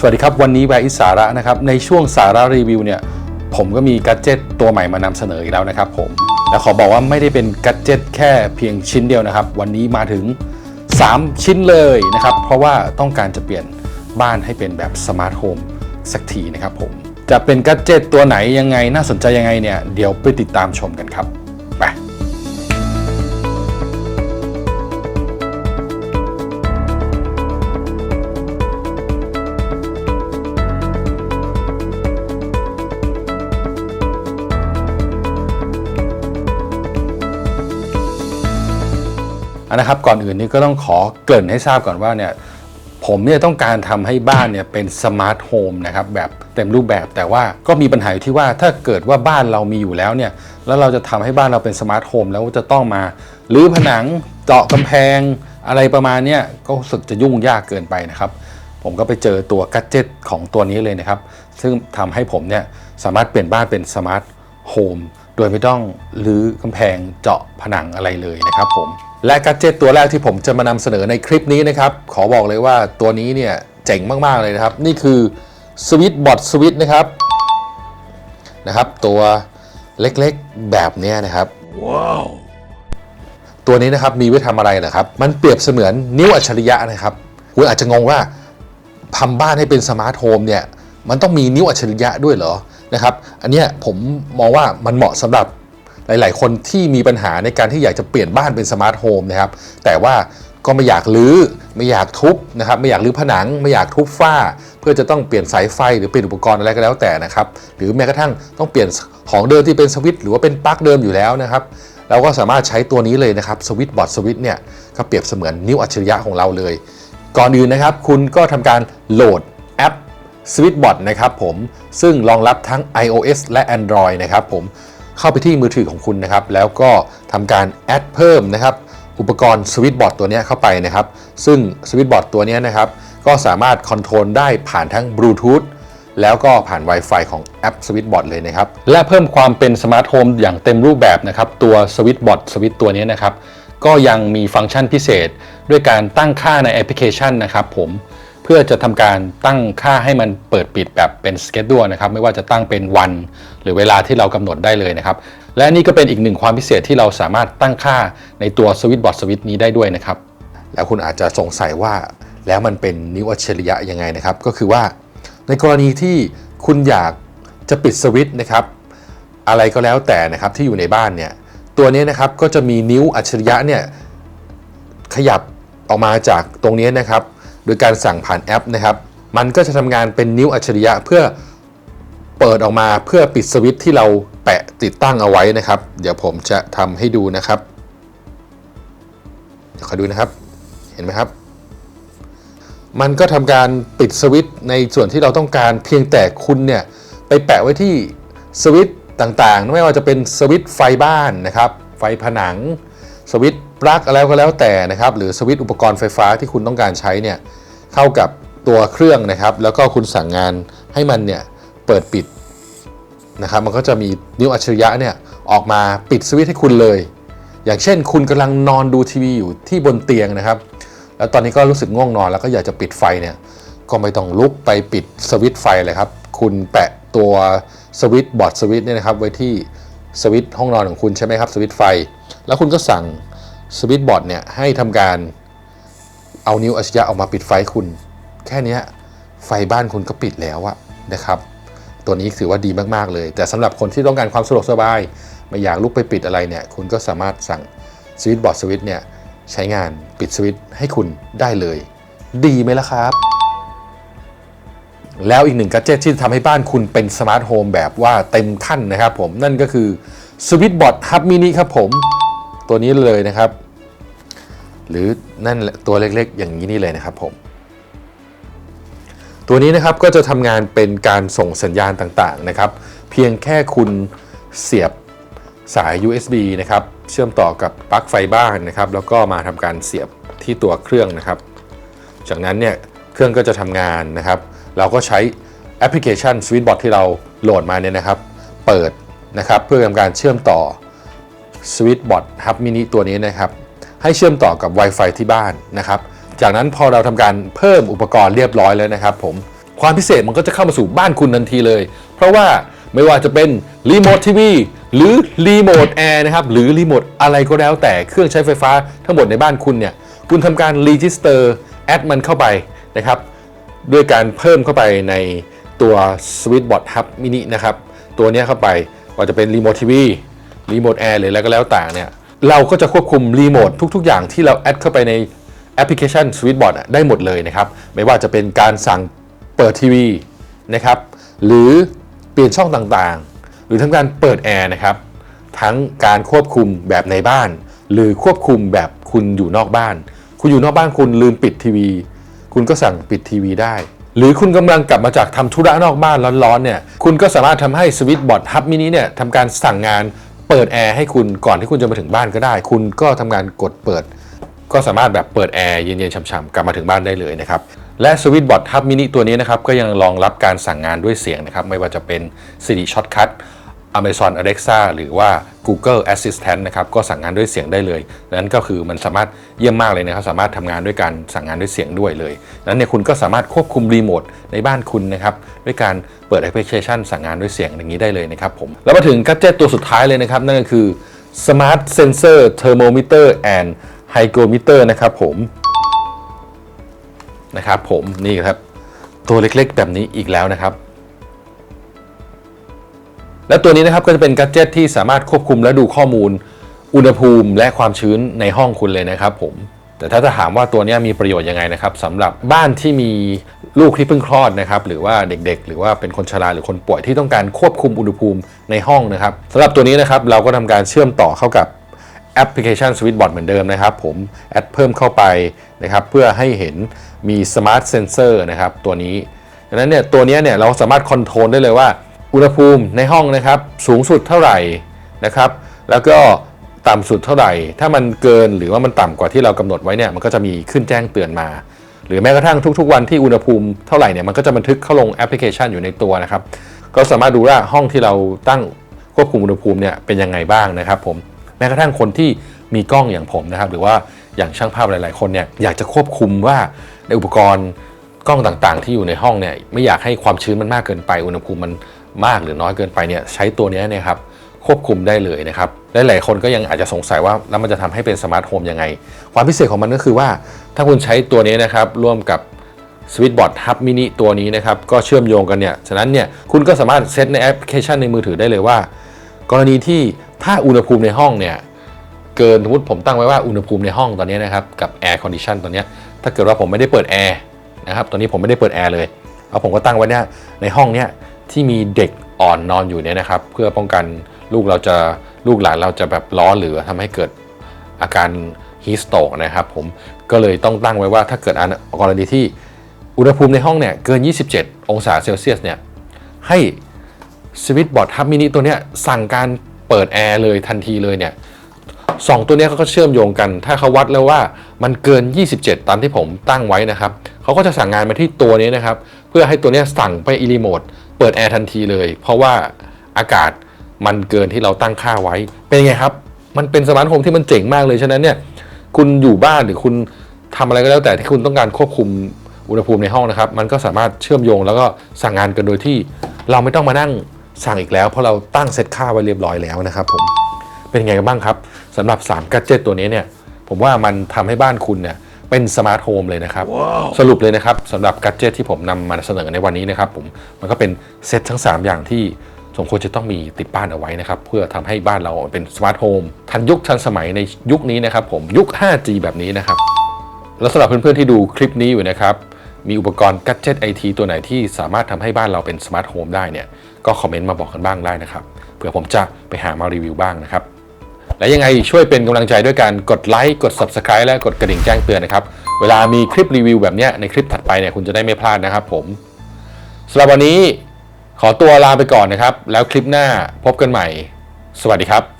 สวัสดีครับ วันนี้แวร์อิสาระนะครับ ในช่วงสาระรีวิวเนี่ย ผมก็มีกัจเจตตัวใหม่มานำเสนออีกแล้วนะครับผมและขอบอกว่าไม่ได้เป็นกัจเจตแค่เพียงชิ้นเดียวนะครับ วันนี้มาถึง 3 ชิ้นเลยนะครับ เพราะว่าต้องการจะเปลี่ยนบ้านให้เป็นแบบสมาร์ทโฮมสักทีนะครับผมจะเป็นกัจเจตตัวไหนยังไงน่าสนใจยังไงเนี่ยเดี๋ยวไปติดตามชมกันครับ นนะครับก่อนอื่นนี่ก็ต้องขอเกริ่นให้ทราบก่อนว่าเนี่ยผมเนี่ยต้องการทำให้บ้านเนี่ยเป็นสมาร์ทโฮมนะครับแบบเต็มรูปแบบแต่ว่าก็มีปัญหาอยู่ที่ว่าถ้าเกิดว่าบ้านเรามีอยู่แล้วเนี่ยแล้วเราจะทำให้บ้านเราเป็นสมาร์ทโฮมแล้วจะต้องมารื้อผนังเจาะกำแพงอะไรประมาณเนี้ยก็รู้สึกจะยุ่งยากเกินไปนะครับ ผมก็ไปเจอตัวกัจเจตของตัวนี้เลยนะครับ ซึ่งทำให้ผมเนี่ยสามารถเปลี่ยนบ้านเป็นสมาร์ทโฮมโดยไม่ต้องรื้อกำแพงเจาะผนังอะไรเลยนะครับผม และกัจเจตตัวแรกที่ผมจะมานำเสนอในคลิปนี้นะครับ ขอบอกเลยว่าตัวนี้เนี่ยเจ๋งมากๆเลยนะครับ นี่คือสวิตบอทสวิตนะครับนะครับตัวเล็กๆแบบเนี้ยนะครับตัวนี้นะครับมีไว้ทำอะไรนะครับ มันเปรียบเสมือนนิ้วอัจฉริยะนะครับคุณอาจจะงงว่าทำบ้านให้เป็นสมาร์ทโฮมเนี่ยมันต้องมีนิ้วอัจฉริยะด้วยเหรอนะครับ อันเนี้ยผมมองว่ามันเหมาะสำหรับ หลาย ๆ คนที่มีปัญหาในการที่อยากจะเปลี่ยนบ้านเป็นสมาร์ทโฮมนะครับ แต่ว่าก็ไม่อยากรื้อไม่อยากทุบนะครับไม่อยากรื้อผนัง ไม่อยากทุบฝ้า เพื่อจะต้องเปลี่ยนสายไฟหรือเปลี่ยนอุปกรณ์อะไรก็แล้วแต่นะครับหรือแม้กระทั่งต้องเปลี่ยนของเดิมที่เป็นสวิตช์หรือว่าเป็นปลั๊กเดิมอยู่แล้วนะครับเราก็สามารถใช้ตัวนี้เลยนะครับสวิตบอร์ดสวิตเนี่ยก็เปรียบเสมือนนิ้วอัจฉริยะของเราเลย ก่อนอื่นนะครับ คุณก็ทำการโหลดแอป Switchbot นะครับผมซึ่งรองรับทั้ง iOS และ Android นะครับผม เข้าไปที่มือถือของคุณนะครับ แล้วก็ทำการแอดเพิ่มนะครับ อุปกรณ์ Switchbot ตัวนี้เข้าไปนะครับ ซึ่ง Switchbot ตัวนี้นะครับ ก็สามารถคอนโทรลได้ผ่านทั้งบลูทูธแล้วก็ผ่าน Wi-Fi ของแอป Switchbot เลยนะครับ และเพิ่มความเป็นสมาร์ทโฮมอย่างเต็มรูปแบบนะครับ ตัว Switchbot สวิตตัวนี้นะครับ ก็ยังมีฟังก์ชันพิเศษ ด้วยการตั้งค่าในแอปพลิเคชันนะครับผม เพื่อจะทำการตั้งค่าให้มันเปิดปิดแบบเป็นสเกจดัวนะครับไม่ว่าจะตั้งเป็นวัน หรือเวลาที่เรากำหนดได้เลยนะครับ และนี่ก็เป็นอีกหนึ่งความพิเศษที่เราสามารถตั้งค่าในตัว Switchbot สวิตนี้ได้ด้วยนะครับ แล้วคุณอาจจะสงสัยว่าแล้วมันเป็นนิ้วอัจฉริยะยังไงนะครับ ก็คือว่า ในกรณีที่คุณอยากจะปิดสวิตช์นะครับ อะไรก็แล้วแต่นะครับที่อยู่ในบ้านเนี่ยตัวนี้นะครับก็จะมีนิ้วอัจฉริยะเนี่ยขยับออกมาจากตรงนี้นะครับ โดยการสั่งผ่านแอปนะครับ มันก็จะทำงานเป็นนิ้วอัจฉริยะเพื่อเปิดออกมาเพื่อปิดสวิตช์ที่เราแปะติดตั้งเอาไว้นะครับ เดี๋ยวผมจะทำให้ดูนะครับเดี๋ยวขอดูนะครับ เห็นไหมครับ มันก็ทำการปิดสวิตช์ในส่วนที่เราต้องการเพียงแต่คุณเนี่ยไปแปะไว้ที่สวิตช์ต่างๆ ไม่ว่าจะเป็นสวิตช์ไฟบ้านนะครับ ไฟผนัง สวิตช์ ปลั๊กอะไรก็แล้วแต่นะครับ หรือสวิตช์อุปกรณ์ไฟฟ้าที่คุณต้องการใช้เนี่ยเข้ากับตัวเครื่องนะครับ แล้วก็คุณสั่งงานให้มันเนี่ยเปิดปิดนะครับ มันก็จะมีนิ้วอัจฉริยะเนี่ยออกมาปิดสวิตช์ให้คุณเลย อย่างเช่น คุณกำลังนอนดูทีวีอยู่ที่บนเตียงนะครับ แล้วตอนนี้ก็รู้สึกง่วงนอนแล้วก็อยากจะปิดไฟเนี่ยก็ไม่ต้องลุกไปปิดสวิตช์ไฟเลยครับ คุณแปะตัวสวิตช์บอร์ดสวิตช์เนี่ยนะครับไว้ที่สวิตช์ห้องนอนของคุณใช่ไหมครับสวิตช์ไฟ แล้วคุณก็สั่ง สวิตช์บอร์ดเนี่ยให้ทำการเอานิ้วอัจฉริยะออกมาปิดไฟคุณ แค่นี้ไฟบ้านคุณก็ปิดแล้วอะนะครับ ตัวนี้ถือว่าดีมากๆเลย แต่สำหรับคนที่ต้องการความสะดวกสบาย ไม่อยากลุกไปปิดอะไรเนี่ย คุณก็สามารถสั่งสวิตช์บอร์ดสวิตช์เนี่ยใช้งานปิดสวิตช์ให้คุณได้เลย ดีไหมล่ะครับ แล้วอีกหนึ่งกัจเจตที่ทำให้บ้านคุณเป็นสมาร์ทโฮมแบบว่าเต็มขั้นนะครับผมนั่นก็คือสวิตช์บอร์ดฮับมินิครับผม ตัวนี้เลยนะครับ หรือนั่นตัวเล็กๆ อย่างนี้นี่เลยนะครับผมตัวนี้นะครับก็จะทำงานเป็นการส่งสัญญาณต่างๆนะครับ เพียงแค่คุณเสียบสาย USB นะครับ เชื่อมต่อกับปลั๊กไฟบ้านนะครับ แล้วก็มาทำการเสียบที่ตัวเครื่องนะครับ จากนั้นเนี่ยเครื่องก็จะทำงานนะครับ เราก็ใช้แอปพลิเคชัน Switchbot ที่เราโหลดมาเนี่ยนะครับ เปิดนะครับ เพื่อทำการเชื่อมต่อ Switchbot Hub Mini ตัวนี้นะครับ ให้เชื่อมต่อกับ Wi-Fi ที่บ้านนะครับ จากนั้นพอเราทำการเพิ่มอุปกรณ์เรียบร้อยแล้วนะครับผมความพิเศษมันก็จะเข้ามาสู่บ้านคุณทันทีเลย เพราะว่าไม่ว่าจะเป็นรีโมททีวีหรือรีโมทแอร์นะครับหรือรีโมทอะไรก็แล้วแต่เครื่องใช้ไฟฟ้าทั้งหมดในบ้านคุณเนี่ย คุณทำการรีจิสเตอร์แอดมันเข้าไปนะครับด้วยการเพิ่มเข้าไปในตัว Switchbot Hub Mini นะครับ ตัวนี้เข้าไปว่าจะเป็นรีโมททีวี รีโมทแอร์หรืออะไรก็แล้วแต่เนี่ยเราก็จะควบคุมรีโมททุก ๆ อย่างที่เราแอดเข้าไปในแอปพลิเคชัน Switchbot อะได้หมดเลยนะครับ ไม่ว่าจะเป็นการสั่งเปิดทีวีนะครับหรือเปลี่ยนช่องต่างๆ หรือทั้งการเปิดแอร์นะครับทั้งการควบคุมแบบในบ้าน หรือควบคุมแบบคุณอยู่นอกบ้าน คุณอยู่นอกบ้านคุณลืมปิดทีวี คุณก็สั่งปิดทีวีได้ หรือคุณกำลังกลับมาจากทำธุระนอกบ้านร้อนๆเนี่ยคุณก็สามารถทำให้สวิตบอร์ดฮับมินิเนี่ยทำการสั่งงาน เปิดแอร์ให้คุณก่อนที่คุณจะมาถึงบ้านก็ได้ คุณก็ทำงานกดเปิด ก็สามารถแบบเปิดแอร์เย็นๆช่ำๆกลับมาถึงบ้านได้เลยนะครับและสวิตช์บอร์ดฮับมินิตัวนี้นะครับก็ยังรองรับการสั่งงานด้วยเสียงนะครับไม่ว่าจะเป็น Siri Shortcut Amazon Alexa หรือว่า Google Assistant นะครับก็สั่งงานด้วยเสียงได้เลยนั้นก็คือมันสามารถเยี่ยมมากเลยนะครับสามารถทำงานด้วยการสั่งงานด้วยเสียงด้วยเลยนั้นเนี่ยคุณก็สามารถควบคุมรีโมทในบ้านคุณนะครับด้วยการเปิดแอปพลิเคชันสั่งงานด้วยเสียงอย่างนี้ได้เลยนะครับผมแล้วมาถึงกัจเจตตัวสุดท้ายเลยนะครับนั่นก็คือ Smart Sensor Thermometer and Hygrometer นะครับผมนะครับผมนี่ครับตัวเล็กๆแบบนี้อีกแล้วนะครับ และตัวนี้นะครับก็จะเป็นกัจเจตที่สามารถควบคุมและดูข้อมูล อุณหภูมิและความชื้นในห้องคุณเลยนะครับผมแต่ถ้าจะถามว่าตัวนี้มีประโยชน์ยังไงนะครับสำหรับบ้านที่มีลูกที่เพิ่งคลอดนะครับหรือว่าเด็กๆ หรือว่าเป็นคนชราหรือคนป่วยที่ต้องการควบคุมอุณหภูมิในห้องนะครับสำหรับตัวนี้นะครับเราก็ทำการเชื่อมต่อเข้ากับแอปพลิเคชัน Switchbot เหมือนเดิมนะครับ ผมแอดเพิ่มเข้าไปนะครับเพื่อให้เห็นมี Smart Sensor นะครับตัวนี้ดังนั้นเนี่ยตัวนี้เนี่ยเราสามารถคอนโทรลได้เลยว่า อุณหภูมิในห้องนะครับสูงสุดเท่าไหร่นะครับ แล้วก็ต่ำสุดเท่าไหร่ ถ้ามันเกินหรือว่ามันต่ำกว่าที่เรากำหนดไว้เนี่ยมันก็จะมีขึ้นแจ้งเตือนมา หรือแม้กระทั่งทุกๆ วันที่อุณหภูมิเท่าไหร่เนี่ยมันก็จะบันทึกเข้าลงแอปพลิเคชันอยู่ในตัวนะครับ ก็สามารถดูว่าห้องที่เราตั้งควบคุมอุณหภูมิเนี่ยเป็นยังไงบ้างนะครับ ผมแม้กระทั่งคนที่มีกล้องอย่างผมนะครับ หรือว่าอย่างช่างภาพหลาย ๆ คนเนี่ยอยากจะควบคุมว่าในอุปกรณ์กล้องต่างๆ ที่อยู่ในห้องเนี่ยไม่อยากให้ความชื้นมันมากเกินไปอุณหภูมิมัน มากหรือน้อยเกินไปเนี่ยใช้ตัวนี้เนี่ยครับควบคุมได้เลยนะครับลหลายๆคนก็ยังอาจจะสงสัยว่าแล้วมันจะทำให้เป็นสมาร์ทโฮมยังไง ความพิเศษของมันก็คือว่า ถ้าคุณใช้ตัวนี้นะครับร่วมกับ Switchbot Hub Mini ตัวนี้นะครับก็เชื่อมโยงกันเนี่ยฉะนั้นเนี่ยคุณก็สามารถเซตในแอปพลิเคชันในมือถือได้เลยว่า กรณีที่ถ้าอุณหภูมิในห้องเนี่ยเกินสมมติผมตั้งไว้ว่าอุณหภูมิในห้องตอนนี้นะครับกับ Air Condition ตอนนี้ถ้าเกิดว่าผมไม่ได้เปิดแอร์นะครับตอนนี้ผมไม่ได้เปิดแอร์เลยเอาผมก็ตั้งไว้เนี่ยในห้องเนี้ย ที่มีเด็กอ่อนนอนอยู่เนี่ยนะครับ เพื่อป้องกันลูกเราจะลูกหลานเราจะแบบร้อนหรือทำให้เกิดอาการฮีสโตกนะครับผมก็เลยต้องตั้งไว้ว่าถ้าเกิดอันกรณีที่อุณหภูมิในห้องเนี่ยเกิน 27 องศาเซลเซียสเนี่ยให้สวิตบอร์ดฮับมินิตัวเนี้ยสั่งการเปิดแอร์เลยทันทีเลยเนี่ยสองตัวเนี้ยเขาก็เชื่อมโยงกัน ถ้าเขาวัดแล้วว่ามันเกิน 27 ตามที่ผมตั้งไว้นะครับ เขาก็จะสั่งงานมาที่ตัวนี้นะครับ เพื่อให้ตัวเนี้ยสั่งไปอีรีโมท เปิดแอร์ทันทีเลย เพราะว่าอากาศมันเกินที่เราตั้งค่าไว้ เป็นไงครับ มันเป็นสมาร์ทโฮมที่มันเจ๋งมากเลยฉะนั้นเนี่ยคุณอยู่บ้านหรือคุณทำอะไรก็แล้วแต่ที่คุณต้องการควบคุมอุณหภูมิในห้องนะครับ มันก็สามารถเชื่อมโยงแล้วก็สั่งงานกันโดยที่เราไม่ต้องมานั่งสั่งอีกแล้ว เพราะเราตั้งเซตค่าไว้เรียบร้อยแล้วนะครับผมเป็นไงกันบ้างครับสำหรับ3กัจเจตตัวนี้เนี่ยผมว่ามันทำให้บ้านคุณเนี่ย เป็นสมาร์ทโฮมเลยนะครับสรุปเลยนะครับสำหรับกัจเจตที่ผมนำมาเสนอในวันนี้นะครับผมมันก็เป็นเซตทั้ง 3 อย่างที่สมควรจะต้องมีติดบ้านเอาไว้นะครับ เพื่อทำให้บ้านเราเป็นสมาร์ทโฮมทันยุคทันสมัยในยุคนี้นะครับผมยุค 5G แบบนี้นะครับ แล้วสำหรับเพื่อนๆที่ดูคลิปนี้อยู่นะครับ มีอุปกรณ์กัจเจตไอทีตัวไหนที่สามารถทำให้บ้านเราเป็นสมาร์ทโฮมได้เนี่ยก็คอมเมนต์มาบอกกันบ้างได้นะครับเผื่อผมจะไปหามารีวิวบ้างนะครับ และยังไงช่วยเป็นกำลังใจด้วยการกดไลค์กด Subscribe และกดกระดิ่งแจ้งเตือนนะครับ เวลามีคลิปรีวิวแบบนี้ในคลิปถัดไปเนี่ยคุณจะได้ไม่พลาดนะครับผมสำหรับวันนี้ขอตัวลาไปก่อนนะครับ แล้วคลิปหน้าพบกันใหม่ สวัสดีครับ